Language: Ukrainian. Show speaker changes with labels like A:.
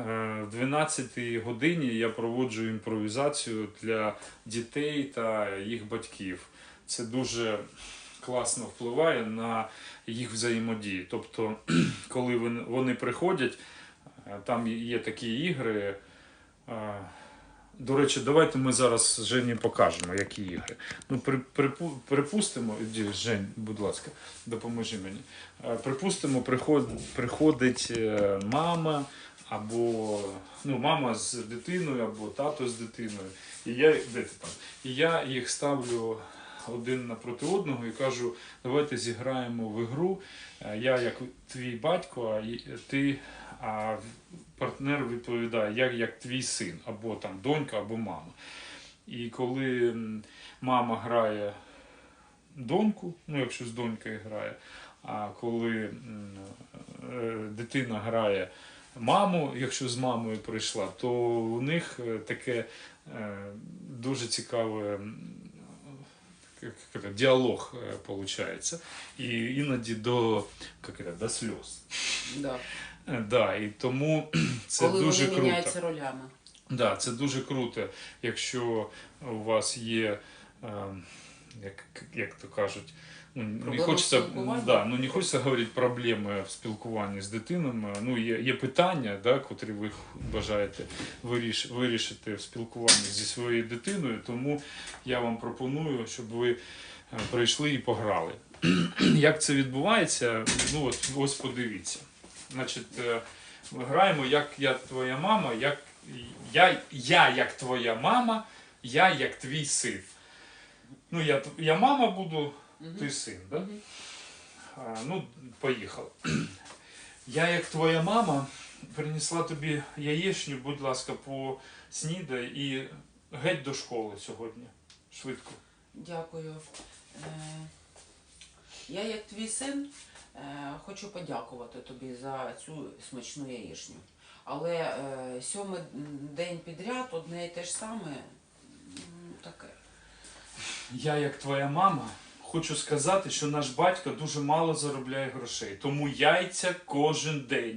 A: е, в 12 годині я проводжу імпровізацію для дітей та їх батьків. Це дуже класно впливає на їх взаємодію. Тобто, коли вони- приходять, е, там є такі ігри. е, До речі, давайте ми зараз Жені покажемо, які ігри. Ну, при, припу- припустимо, Жень, будь ласка, допоможи мені. Припустимо, приход, приходить мама або ну, мама з дитиною, або тато з дитиною. І я, де ти там? І я їх ставлю один напроти одного і кажу, давайте зіграємо в ігру. Е, Я як твій батько, а ти, а партнер відповідає, як, як твій син, або там донька, або мама. І коли мама грає доньку, ну якщо з донькою грає, а коли е, дитина грає маму, якщо з мамою прийшла, то у них е, таке е, дуже цікаве это, діалог виходить. І іноді до, як это, до сльоз.
B: Да.
A: Е, Да, і тому це
B: Коли
A: дуже
B: вони
A: круто.
B: міняються ролями.
A: Да, це дуже круто, якщо у вас є, е, як, як то кажуть, ну, не хочеться, да, ну, не хочеться говорити проблеми в спілкуванні з дитинами. Ну, є, є питання, да, котрі ви бажаєте виріш, вирішити в спілкуванні зі своєю дитиною, тому я вам пропоную, щоб ви е, прийшли і пограли. Як це відбувається? Ну, от, ось подивіться. Значить, е, ми граємо як я твоя мама, як я, я як твоя мама, я як твій син. Ну, я, я мама буду, ти син, да? А, ну, поїхали. Я як твоя мама принесла тобі яєчню, будь ласка, поснідай і геть до школи сьогодні. Швидко.
B: Дякую. Е, Я, як твій син, е, хочу подякувати тобі за цю смачну яєчню. Але е, сьомий день підряд одне і те ж саме м, таке.
A: Я, як твоя мама, хочу сказати, що наш батько дуже мало заробляє грошей, тому яйця кожен день.